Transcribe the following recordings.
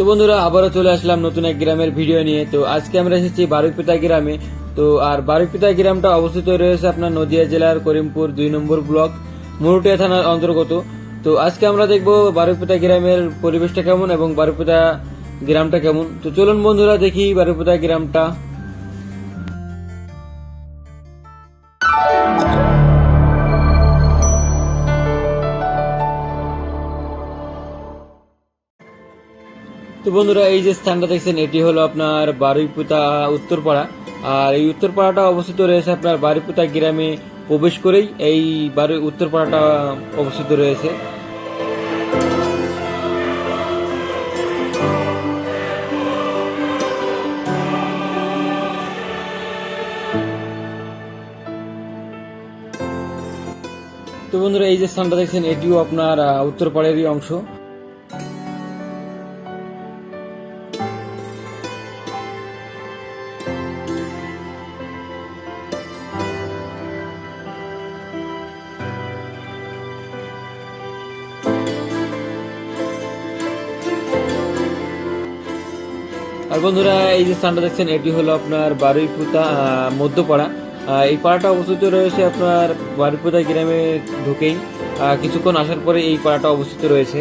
তো বন্ধুরা, আবারও চলে আসলাম নতুন এক গ্রামের ভিডিও নিয়ে। তো আজকে আমরা এসেছি বারুইপিতা গ্রামে। তো আর বারুইপিতা গ্রামটা অবস্থিত রয়েছে আপনার নদিয়া জেলার করিমপুর দুই নম্বর ব্লক, মুরুটিয়া থানার অন্তর্গত। তো আজকে আমরা দেখব বারুইপিতা গ্রামের পরিবেশটা কেমন এবং বারুপিতা গ্রামটা কেমন। তো চলুন বন্ধুরা, দেখি বারুপিতা গ্রামটা। তো বন্ধুরা, এই যে স্থানটা দেখছেন, এটি হলো আপনার বারুইপুতা উত্তরপাড়া। আর এই উত্তরপাড়াটা অবস্থিত রয়েছে আপনার বারুইপুতা গ্রামে প্রবেশ করেই এই বারু উত্তরপাড়াটা অবস্থিত রয়েছে। তো বন্ধুরা, এই যে স্থানটা দেখছেন, এটিও আপনার উত্তরপাড়েরই অংশ। আর বন্ধুরা, এই যে স্থানটা দেখছেন, এটি হলো আপনার বারুইপুতা মধ্যপাড়া। এই পাড়াটা অবস্থিত রয়েছে আপনার বারুইপুতা গ্রামে ঢুকেই। কিছুক্ষণ আসার পরে এই পাড়াটা অবস্থিত রয়েছে।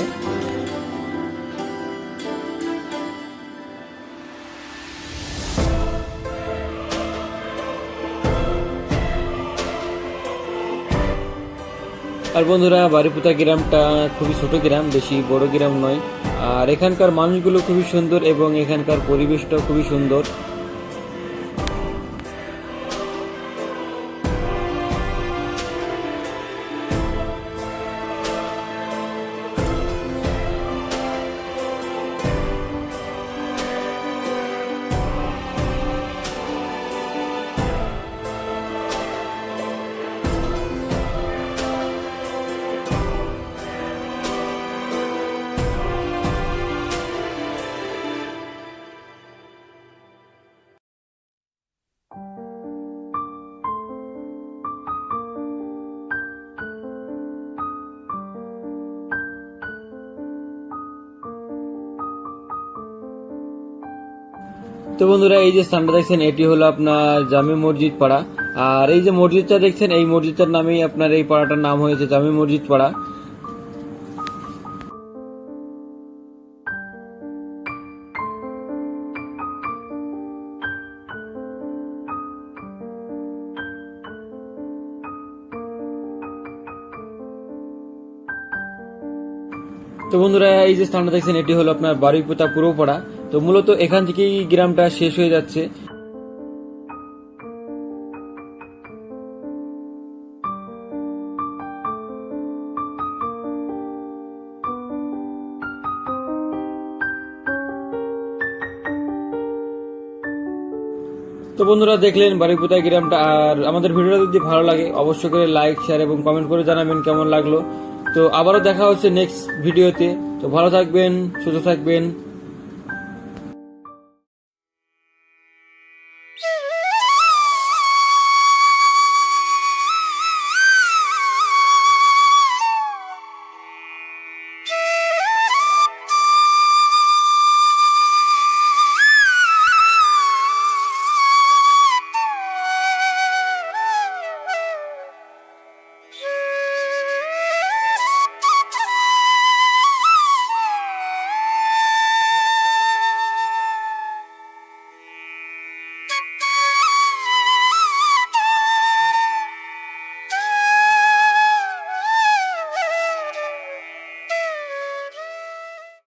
আর বন্ধুরা, বারিপুতা গ্রামটা খুবই ছোট গ্রাম, বেশি বড় গ্রাম নয়। আর এখানকার মানুষগুলো খুবই সুন্দর এবং এখানকার পরিবেশটাও খুবই সুন্দর। তো বন্ধুরা, এই যে স্থানটা দেখছেন, এটি হলো আপনার জামি মসজিদ পাড়া আর এই যে মসজিদটা দেখছেন, এই মসজিদটার নামেই আপনার এই পাড়াটার নাম হয়েছে জামি মসজিদ পাড়া তো বন্ধুরা, এই যে স্থানটা দেখছেন, এটি হলো আপনার বারুইপুতা পুরোপাড়া। তো মূলত এখান থেকেই গ্রামটা শেষ হয়ে যাচ্ছে। তো বন্ধুরা দেখলেন বাড়িপুতা গ্রামটা, আর আমাদের ভিডিওটা যদি ভালো লাগে, অবশ্যই করে লাইক শেয়ার এবং কমেন্ট করে জানাবেন কেমন লাগল। তো আবারও দেখা হচ্ছে নেক্সট ভিডিওতে তো ভালো থাকবেন, সুস্থ থাকবেন।